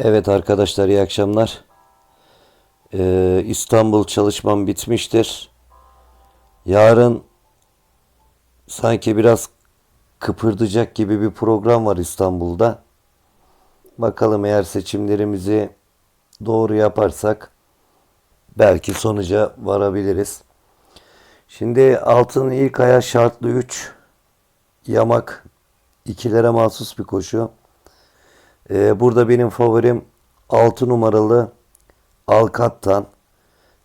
Evet arkadaşlar iyi akşamlar. Ee, İstanbul çalışmam bitmiştir. Yarın sanki biraz kıpırdayacak gibi bir program var İstanbul'da. Bakalım eğer seçimlerimizi doğru yaparsak belki sonuca varabiliriz. Şimdi altın ilk aya şartlı 3 yamak ikilere mahsus bir koşu. Ee, burada benim favorim 6 numaralı Alkattan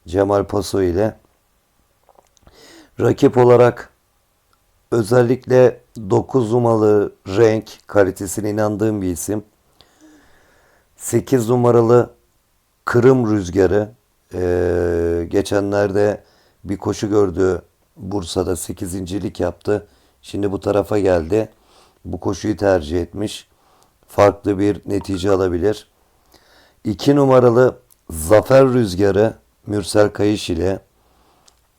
Cemal Paso ile. Rakip olarak özellikle 9 numaralı renk kalitesine inandığım bir isim. 8 numaralı Kırım Rüzgarı ee, geçenlerde bir koşu gördü Bursa'da 8. yaptı. Şimdi bu tarafa geldi. Bu koşuyu tercih etmiş. Farklı bir netice alabilir. 2 numaralı Zafer Rüzgarı Mürsel Kayış ile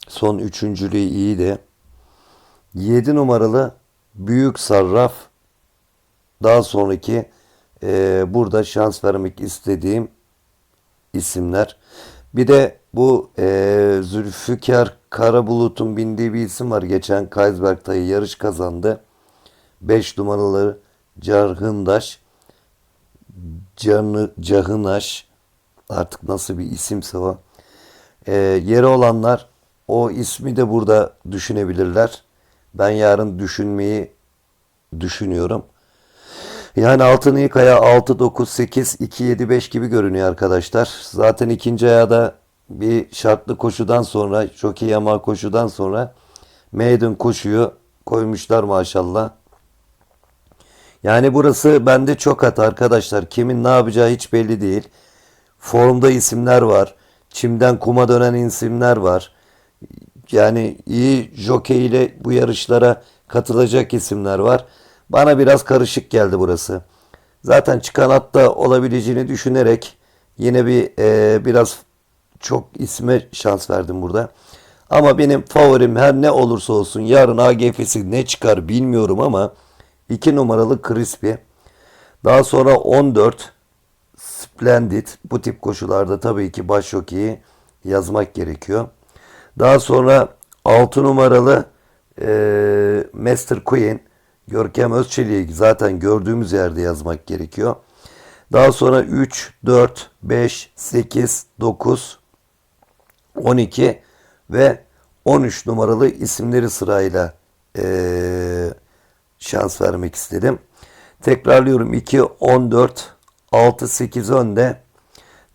son üçüncülüğü iyiydi. 7 numaralı Büyük Sarraf daha sonraki e, burada şans vermek istediğim isimler. Bir de bu e, Zülfikar Karabulut'un bindiği bir isim var. Geçen Kaysberg'tayı yarış kazandı. 5 numaralı Carhındaş Canı, Cahınaş artık nasıl bir isimse o. E, yeri olanlar o ismi de burada düşünebilirler. Ben yarın düşünmeyi düşünüyorum. Yani altın ilk aya 6, 9, 8, 2, 7, 5 gibi görünüyor arkadaşlar. Zaten ikinci ayada bir şartlı koşudan sonra, çok iyi yama koşudan sonra maiden koşuyu koymuşlar maşallah. Yani burası bende çok hata arkadaşlar. Kimin ne yapacağı hiç belli değil. Formda isimler var. Çimden kuma dönen isimler var. Yani iyi jokey ile bu yarışlara katılacak isimler var. Bana biraz karışık geldi burası. Zaten çıkan hatta olabileceğini düşünerek yine bir e, biraz çok isme şans verdim burada. Ama benim favorim her ne olursa olsun yarın AGF'si ne çıkar bilmiyorum ama 2 numaralı Crispy. Daha sonra 14 Splendid. Bu tip koşularda tabii ki baş jokeyi yazmak gerekiyor. Daha sonra 6 numaralı e, Master Queen. Görkem Özçelik'i zaten gördüğümüz yerde yazmak gerekiyor. Daha sonra 3, 4, 5, 8, 9, 12 ve 13 numaralı isimleri sırayla eee, şans vermek istedim. Tekrarlıyorum 2, 14, 6, 8 önde.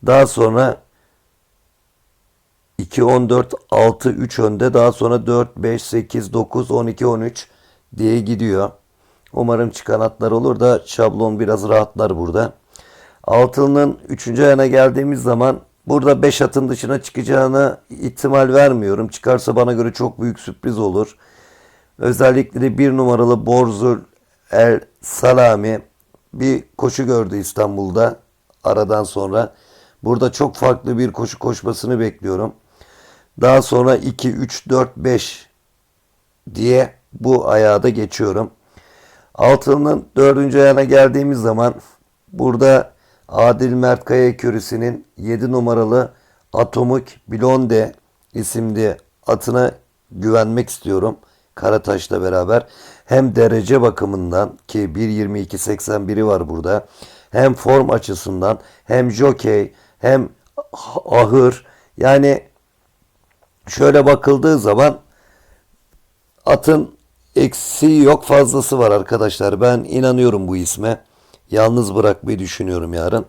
Daha sonra 2, 14, 6, 3 önde. Daha sonra 4, 5, 8, 9, 12, 13 diye gidiyor. Umarım çıkan atlar olur da şablon biraz rahatlar burada. Altının 3. ayına geldiğimiz zaman burada 5 atın dışına çıkacağına ihtimal vermiyorum. Çıkarsa bana göre çok büyük sürpriz olur. Özellikle de bir numaralı Borzul El Salami bir koşu gördü İstanbul'da aradan sonra. Burada çok farklı bir koşu koşmasını bekliyorum. Daha sonra 2, 3, 4, 5 diye bu ayağa da geçiyorum. Altının dördüncü ayağına geldiğimiz zaman burada Adil Mert Kaya Körüsü'nün 7 numaralı Atomik Blonde isimli atına güvenmek istiyorum. Karataş'la beraber hem derece bakımından ki 1.22.81'i var burada hem form açısından hem jockey hem ahır yani şöyle bakıldığı zaman atın eksiği yok fazlası var arkadaşlar. Ben inanıyorum bu isme. Yalnız bırakmayı düşünüyorum yarın.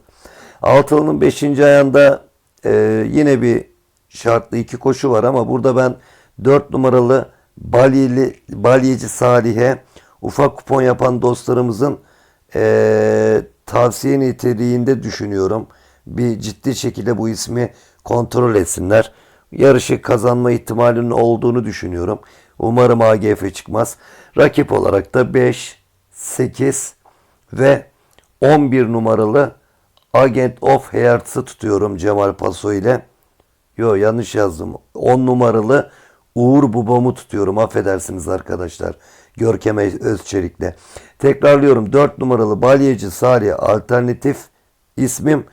Altının 5. ayağında e, yine bir şartlı iki koşu var ama burada ben 4 numaralı Balyeli, Balyeci Salih'e ufak kupon yapan dostlarımızın e, tavsiye niteliğinde düşünüyorum. Bir ciddi şekilde bu ismi kontrol etsinler. Yarışı kazanma ihtimalinin olduğunu düşünüyorum. Umarım AGF çıkmaz. Rakip olarak da 5, 8 ve 11 numaralı Agent of Hearts'ı tutuyorum Cemal Paso ile. Yo yanlış yazdım. 10 numaralı Uğur Babam'ı tutuyorum. Affedersiniz arkadaşlar. Görkem Özçelik'le. Tekrarlıyorum. 4 numaralı Balyeci Salih alternatif ismim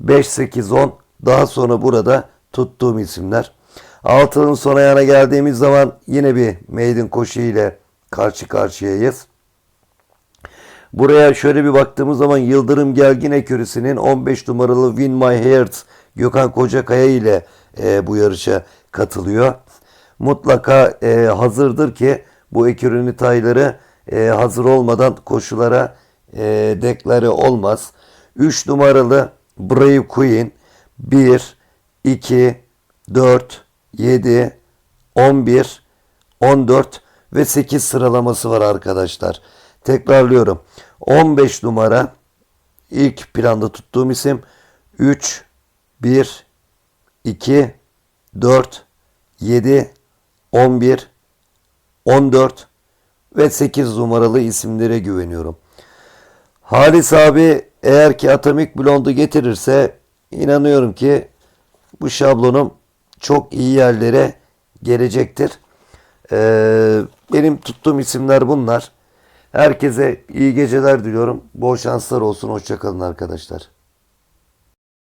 5, 8, 10. Daha sonra burada tuttuğum isimler. Altının son ayağına geldiğimiz zaman yine bir maiden koşu ile karşı karşıyayız. Buraya şöyle bir baktığımız zaman Yıldırım Gelgin Ekürüsü'nün 15 numaralı Win My Heart Gökhan Kocakaya ile e, bu yarışa katılıyor. Mutlaka e, hazırdır ki bu ekürünün tayları e, hazır olmadan koşulara e, deklare olmaz. 3 numaralı Brave Queen 1, 2, 4, 7, 11, 14 ve 8 sıralaması var arkadaşlar. Tekrarlıyorum. 15 numara ilk planda tuttuğum isim 3, 1, 2, 4, 7, 11, 14 ve 8 numaralı isimlere güveniyorum. Halis abi eğer ki Atomik Blonde'u getirirse inanıyorum ki bu şablonum çok iyi yerlere gelecektir. Ee, benim tuttuğum isimler bunlar. Herkese iyi geceler diliyorum. Bol şanslar olsun. Hoşçakalın arkadaşlar.